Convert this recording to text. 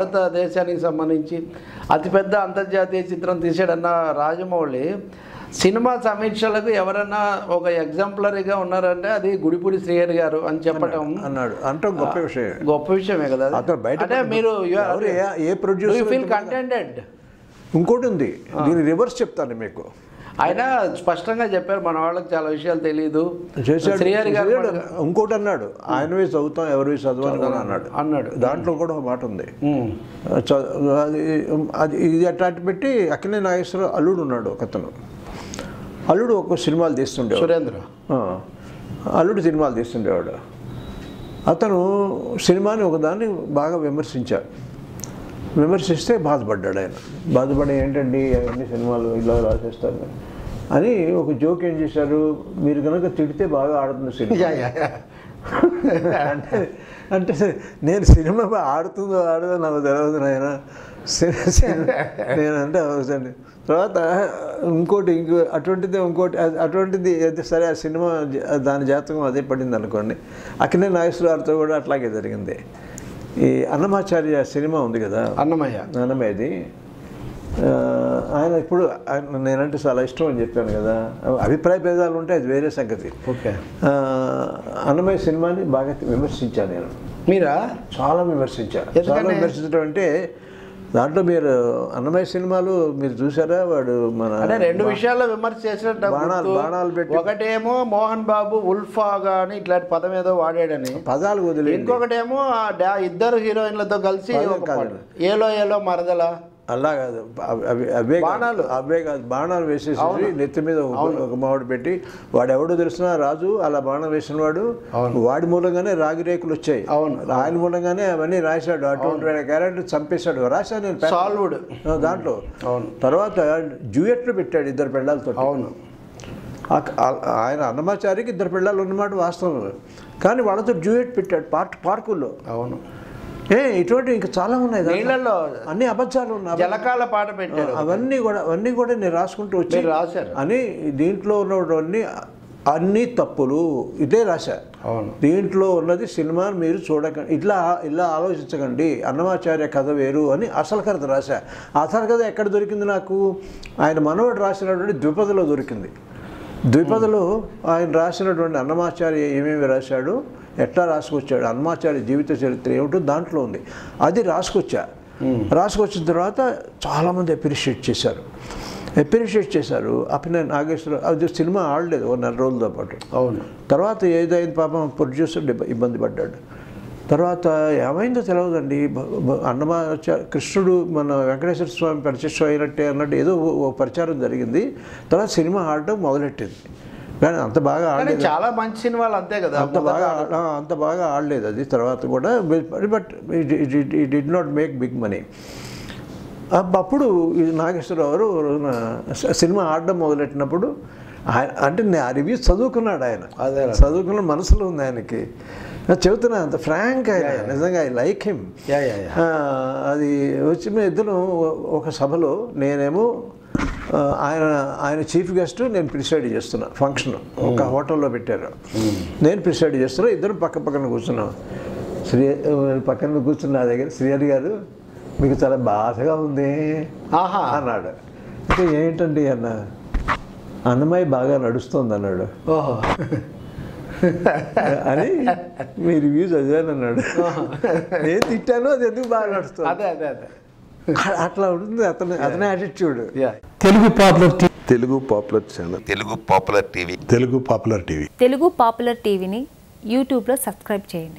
భారతదేశానికి సంబంధించి అతిపెద్ద అంతర్జాతీయ చిత్రం తీసాడన్న రాజమౌళి సినిమా సమీక్షలకు ఎవరన్నా ఒక ఎగ్జాంపులరీగా ఉన్నారంటే అది గుడిపూడి శ్రీహరి గారు అని చెప్పటం అన్నాడు అంటే గొప్ప విషయం గొప్ప విషయమే కదా. అతను బయట అంటే మీరు ఏ- producer ఫీల్ కంటెంటెడ్ ఇంకోటి ఉంది. దీని రివర్స్ చెప్తాను మీకు. ఆయన స్పష్టంగా చెప్పారు మన వాళ్ళకి చాలా విషయాలు తెలియదు శ్రీహరి గారు. ఇంకోటి అన్నాడు ఆయనవి చదువుతాం ఎవరివి చదవని కూడా అన్నాడు. అన్నాడు. దాంట్లో కూడా ఒక మాట ఉంది. అది ఇది అట్లాంటి పెట్టి అక్కనే నాగేశ్వర అల్లుడు ఉన్నాడు ఒకతను అల్లుడు ఒక సినిమాలు తీస్తుండేవాడు. సురేంద్ర. అల్లుడు సినిమాలు తీస్తుండేవాడు. అతను సినిమాని ఒకదాన్ని బాగా విమర్శించాడు. విమర్శిస్తే బాధపడ్డాడు ఆయన. బాధపడి ఏంటండి అవన్నీ సినిమాలు ఇలా రాసేస్తాను అని ఒక జోక్ ఏం చేశారు? మీరు కనుక తిడితే బాగా ఆడుతుంది సినిమా. అంటే అంటే నేను సినిమా ఆడుతుందో ఆడదో నాకు తెలియదు నాయన. సి- నేనంటే అవసరం తర్వాత ఇంకోటి ఇంకో అటువంటిది ఇంకోటి అటువంటిది అయితే సరే ఆ సినిమా దాని జాతకం అదే పడింది అనుకోండి అక్కడే నాగేశ్వరరావుతో కూడా అట్లాగే జరిగింది. ఈ అన్నమాచార్య సినిమా ఉంది కదా. అన్నమయ్య. అన్నమేది ఆ, ఆయన ఇప్పుడు నేనంటే చాలా ఇష్టం అని చెప్పాను కదా. అభిప్రాయ భేదాలు ఉంటే అది వేరే సంగతి. ఓకే. అన్నమయ్య సినిమాని బాగా విమర్శించాను నేను. మీరా? చాలా విమర్శించాను? చాలా విమర్శించడం అంటే దాంట్లో మీరు అన్నమయ్య సినిమాలు మీరు చూసారా వాడు మన అంటే రెండు విషయాల్లో విమర్శ చేసినట్టు బాణాలు- గుర్తు. బాణాలు పెట్టి- ఒకటేమో మోహన్ బాబు ఉల్ఫా గాని ఇట్లాంటి పదం ఏదో వాడాడని. పదాలు వదిలేయండి. ఇంకొకటేమో ఇద్దరు హీరోయిన్లతో కలిసి. ఏలో ఏలో మరదల? అలా కాదు. అవి-. బాణాలు. అవే కాదు. బాణాలు వేసేసి నెత్తి మీద ఒక మామిడి పెట్టి వాడు ఎవడో తెలిసిన? రాజు అలా బాణం వేసిన వాడు. వాడి మూలంగానే రాగి రేకులు వచ్చాయి. అవును. ఆయన మూలంగానే అవన్నీ రాశాడు. అటువంటి క్యారెక్టర్ చంపేశాడు. రాశాను నేను సాల్వుడ్. దాంట్లో. అవును. తర్వాత డ్యూయట్లు పెట్టాడు ఇద్దరు పెళ్ళాలతో అవును. ఆయన అన్నమాచారికి ఇద్దరు పిల్లలు ఉన్నమాట వాస్తవం కానీ వాళ్ళతో డ్యూయట్ పెట్టాడు పార్క్ పార్కుల్లో. అవును. ఏ ఇటువంటి ఇంకా చాలా ఉన్నాయి. నీళ్ళల్లో అన్ని అబద్ధాలు ఉన్నాయి. జలకాల పాట పెట్టారు. అవన్నీ కూడా అవన్నీ కూడా నేను రాసుకుంటూ వచ్చి రాశారు. అని దీంట్లో ఉన్నవన్నీ అన్ని తప్పులు ఇదే రాశా. దీంట్లో ఉన్నది సినిమా మీరు చూడకండి ఇట్లా ఇలా ఆలోచించకండి. అన్నమాచార్య కథ వేరు అని అసలు కథ రాశా. అసలు కథ ఎక్కడ దొరికింది నాకు? ఆయన మనవడు రాసినటువంటి ద్విపదలో దొరికింది. ద్విపదలో ఆయన రాసినటువంటి అన్నమాచార్య ఏమేమి రాశాడు? ఎట్లా రాసుకొచ్చాడు? అన్నమాచార్య జీవిత చరిత్ర ఏమిటో దాంట్లో ఉంది. అది రాసుకొచ్చా? రాసుకొచ్చిన తర్వాత చాలామంది అప్రిషియేట్ చేశారు. అప్రిషియేట్ చేశారు. అప్పుడు నాగేశ్వర అది సినిమా ఆడలేదు ఓ నెల రోజులతో పాటు. అవును. తర్వాత ఏదైంది పాపం? ప్రొడ్యూసర్ ఇబ్బ- ఇబ్బంది పడ్డాడు. తర్వాత ఏమైందో తెలియదండి అన్నమాచ కృష్ణుడు మన వెంకటేశ్వర స్వామి ప్రత్యక్షం అయినట్టే అన్నట్టు ఏదో ఓ- ఓ ప్రచారం జరిగింది. తర్వాత సినిమా ఆడటం మొదలెట్టింది. కానీ అంత బాగా ఆడలేదు. చాలా మంచి సినిమాలు అంతే కదా అంత బాగా అంత బాగా ఆడలేదు అది. తర్వాత కూడా but it did not make big money అప్పుడు ఇది నాగేశ్వరరావు రోజున సినిమా ఆడడం మొదలెట్టినప్పుడు ఆయన అంటే నేను ఆ రివ్యూస్ చదువుకున్నాడు ఆయన. అదే. చదువుకున్న మనసులో ఉంది ఆయనకి. నేను చెబుతున్నా అంత ఫ్రాంక్ ఆయన. నిజంగా I like him yeah yeah yeah. అది వచ్చి మేము ఇద్దరు ఒక సభలో నేనేమో ఆయన ఆయన చీఫ్ గెస్ట్ నేను ప్రిసైడ్ చేస్తున్నా ఫంక్షన్ ఒక హోటల్లో పెట్టారు. నేను ప్రిసైడ్ చేస్తున్నా ఇద్దరు పక్క పక్కన కూర్చున్నాం. శ్రీ పక్కన కూర్చున్న నా దగ్గర శ్రీహరి గారు మీకు చాలా బాధగా ఉంది ఆహా. అన్నాడు. అంటే ఏంటండి అన్న అన్నమయ్య బాగా నడుస్తుంది అన్నాడు. ఓహో. అని మీ రివ్యూ చదివాను అన్నాడు. నేను తిట్టాను అది ఎందుకు బాగా నడుస్తుంది? అదే అదే అదే. అట్లా ఉంటుంది. అతని అతని attitude Telugu popular Telugu popular channel. Telugu popular TV. Telugu popular TV. Telugu popular టీవీని యూట్యూబ్లో సబ్స్క్రైబ్ చేయండి.